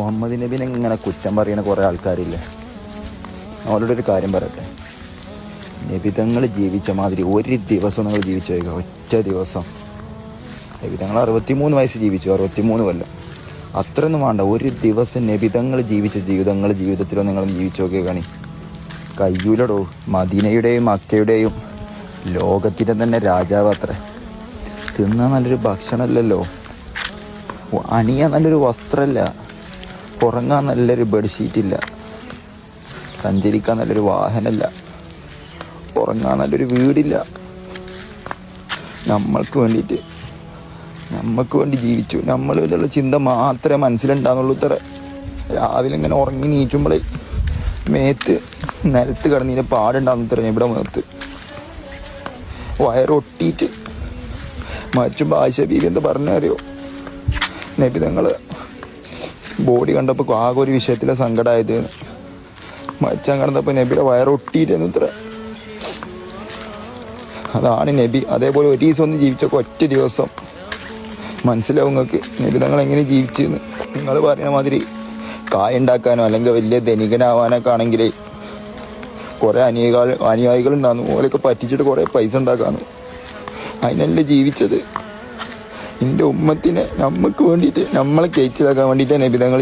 മുഹമ്മദ് നബീനെ ഇങ്ങനെ കുറ്റം പറയുന്ന കുറേ ആൾക്കാരില്ലേ? അവരോട് ഒരു കാര്യം പറയട്ടെ. നബിതങ്ങൾ ജീവിച്ച മാതിരി ഒരു ദിവസം നിങ്ങൾ ജീവിച്ചു വയ്ക്കുക ഒറ്റ ദിവസം. നബിതങ്ങൾ അറുപത്തിമൂന്ന് വയസ്സ് ജീവിച്ചു. അറുപത്തിമൂന്ന് കൊല്ലം. അത്രയൊന്നും വേണ്ട. ഒരു ദിവസം നബിതങ്ങൾ ജീവിച്ച ജീവിതങ്ങൾ ജീവിതത്തിലോ നിങ്ങൾ ജീവിച്ചു നോക്കിയ കയ്യൂലടോ. മദീനയുടെയും മക്കയുടെയും ലോകത്തിന്റെ തന്നെ രാജാവ് അത്ര. തിന്നാൻ നല്ലൊരു ഭക്ഷണമല്ലല്ലോ. അണിയാൻ നല്ലൊരു വസ്ത്രമല്ല. ഉറങ്ങാൻ നല്ലൊരു ബെഡ്ഷീറ്റ് ഇല്ല. സഞ്ചരിക്കാൻ നല്ലൊരു വാഹനമില്ല. ഉറങ്ങാൻ നല്ലൊരു വീടില്ല. നമ്മൾക്ക് വേണ്ടിയിട്ട്. നമ്മൾക്ക് വേണ്ടി ജീവിച്ചു. നമ്മൾ എന്നുള്ള ചിന്ത മാത്രമേ മനസ്സിലുണ്ടാകുന്നുള്ളൂ ഇത്ര. രാവിലെ ഇങ്ങനെ ഉറങ്ങി നീക്കുമ്പോഴേ മേത്ത് നിലത്ത് കിടന്നിന് പാടുണ്ടാകുന്നു ഇത്ര ഇവിടെ മേത്ത്. വയറൊട്ടിയിട്ട് മരിച്ചുമ്പോൾ ആയിഷ ബീവി എന്താ പറഞ്ഞറിയോ നബി ബോഡി കണ്ടപ്പോൾ ആകെ ഒരു വിഷയത്തിലെ സങ്കടമായത് മരിച്ചാൻ കിടന്നപ്പോൾ നബിയുടെ വയറൊട്ടിയിരുന്നു ഇത്ര. അതാണ് നബി. അതേപോലെ ഒരു ദിവസം ഒന്ന് ജീവിച്ചൊക്കെ ഒറ്റ ദിവസം. മനസ്സിലാവും നിങ്ങൾക്ക് നബി തങ്ങൾ എങ്ങനെ ജീവിച്ചെന്ന്. നിങ്ങൾ പറയുന്ന മാതിരി കായ ഉണ്ടാക്കാനോ അല്ലെങ്കിൽ വലിയ ധനികനാവാനൊക്കെ ആണെങ്കിൽ കുറേ അനുയായികൾ അനുയായികൾ ഉണ്ടാകുന്നു ഓലൊക്കെ പറ്റിച്ചിട്ട് കുറേ പൈസ ഉണ്ടാക്കാന്നു അതിനല്ലേ ജീവിച്ചത്. എന്റെ ഉമ്മത്തിനെ നമുക്ക് വേണ്ടിയിട്ട് നമ്മളെ കേച്ചിലാക്കാൻ വേണ്ടിയിട്ട് നബി തങ്ങൾ